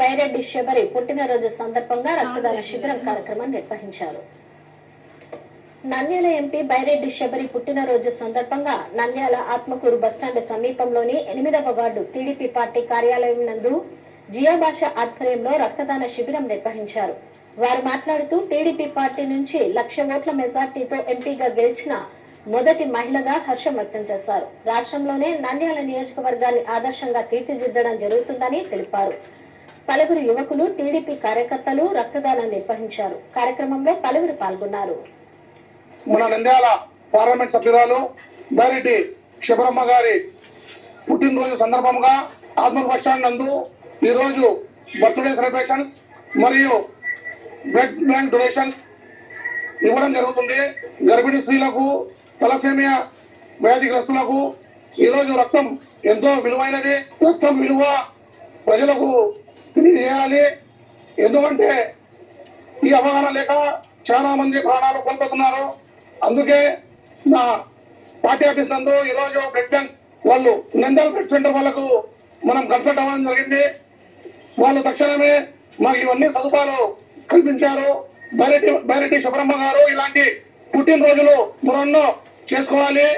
బైరెడ్డి శబరి పుట్టినరోజు సందర్భంగా రక్తదాన శిబిరం కార్యక్రమం నిర్వహించారు. నంద్యాల ఎంపీ బైరెడ్డి శబరి పుట్టినరోజు సందర్భంగా నంద్యాల ఆత్మకూరు బస్టాండ్ సమీపంలోని ఎనిమిదవ వార్డు టీడీపీ పార్టీ కార్యాలయం నందు జియో భాష ఆధ్వర్యంలో రక్తదాన శిబిరం నిర్వహించారు. వారు మాట్లాడుతూ టీడీపీ పార్టీ నుంచి లక్ష ఓట్ల మెజార్టీతో ఎంపీగా గెలిచిన మొదటి మహిళగా హర్షం వ్యక్తం చేశారు. రాష్ట్రంలోనే నంద్యాల నియోజకవర్గాన్ని ఆదర్శంగా తీర్చిదిద్దడం జరుగుతుందని తెలిపారు. పలువురు యువకులు టీడీపీ కార్యకర్తలు రక్తదానం నిర్వహించారు. కార్యక్రమంలో పలువురు పాల్గొన్నారు. మన నంద్యాల పార్లమెంట్ సభ్యురాలు బైరెడ్డి శివరమ్మ గారి పుట్టినరోజు సందర్భంగా ఆత్మూరు నందు ఈరోజు బర్త్డే సెలబ్రేషన్స్ మరియు బ్లడ్ బ్యాంక్ డొనేషన్స్ ఇవ్వడం జరుగుతుంది. గర్భిణీ స్త్రీలకు తలసేమియా వ్యాధిగ్రస్తులకు ఈరోజు రక్తం ఎంతో విలువైనది. రక్తం విలువ ప్రజలకు తెలియజేయాలి ఎందుకంటే ఈ అవగాహన లేక చాలా మంది ప్రాణాలు కోల్పోతున్నారు. అందుకే నా పార్టీ ఆఫీస్ నందు ఈరోజు బ్లడ్ బ్యాంక్ వాళ్ళు నందల్ బ్లడ్ సెంటర్ వాళ్ళకు మనం కన్సల్ట్ అవ్వడం జరిగింది. వాళ్ళు తక్షణమే మాకు ఇవన్నీ సదుపాయాలు కల్పించారు. బైరెడ్డి బైరెడ్డి శుభ్రమ్మ గారు ఇలాంటి పుట్టినరోజులు మరెన్నో చేసుకోవాలి.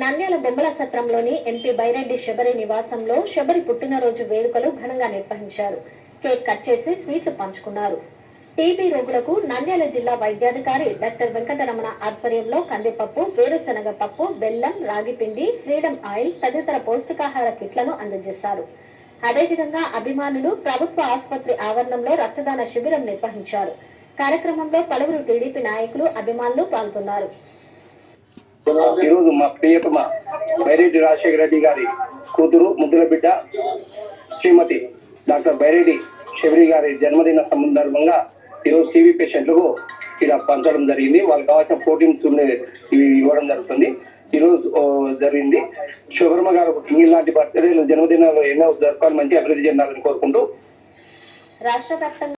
నంద్యాల బొమ్మల సత్రంలోని ఎంపీ బైరెడ్డి శబరి నివాసంలో శబరి పుట్టినరోజు వేడుకలు ఘనంగా నిర్వహించారు. కేక్ కట్ చేసి స్వీట్లు పంచుకున్నారు. టీబీ రోగులకు నంద్యాల జిల్లా వైద్యాధికారి డాక్టర్ వెంకటరమణ ఆధ్వర్యంలో కందిపప్పు వేరుశనగ పప్పు బెల్లం రాగిపిండి ఫ్రీడమ్ ఆయిల్ తదితర పౌష్టికాహార కిట్లను అందజేశారు. అదేవిధంగా అభిమానులు ప్రభుత్వ ఆసుపత్రి ఆవరణంలో రక్తదాన శిబిరం నిర్వహించారు. కార్యక్రమంలో పలువురు టీడీపీ నాయకులు అభిమానులు పాల్గొన్నారు. ఈరోజు మా ప్రియతమ బైరెడ్డి రాజశేఖర రెడ్డి గారి కూతురు ముద్దుల బిడ్డ శ్రీమతి డాక్టర్ బైరెడ్డి శబరి గారి జన్మదిన సందర్భంగా ఈరోజు టీవీ పేషెంట్లకు ఇలా పంచడం జరిగింది. వాళ్ళకి కావాల్సిన ప్రోటీన్స్ ఇవ్వడం జరుగుతుంది. ఈరోజు జరిగింది. శుభర్మ గారు ఇలాంటి బర్త్డేలు జన్మదినాలు ఎన్నో జరపాలి మంచి అభివృద్ధి చెందాలని కోరుకుంటూ రాష్ట్ర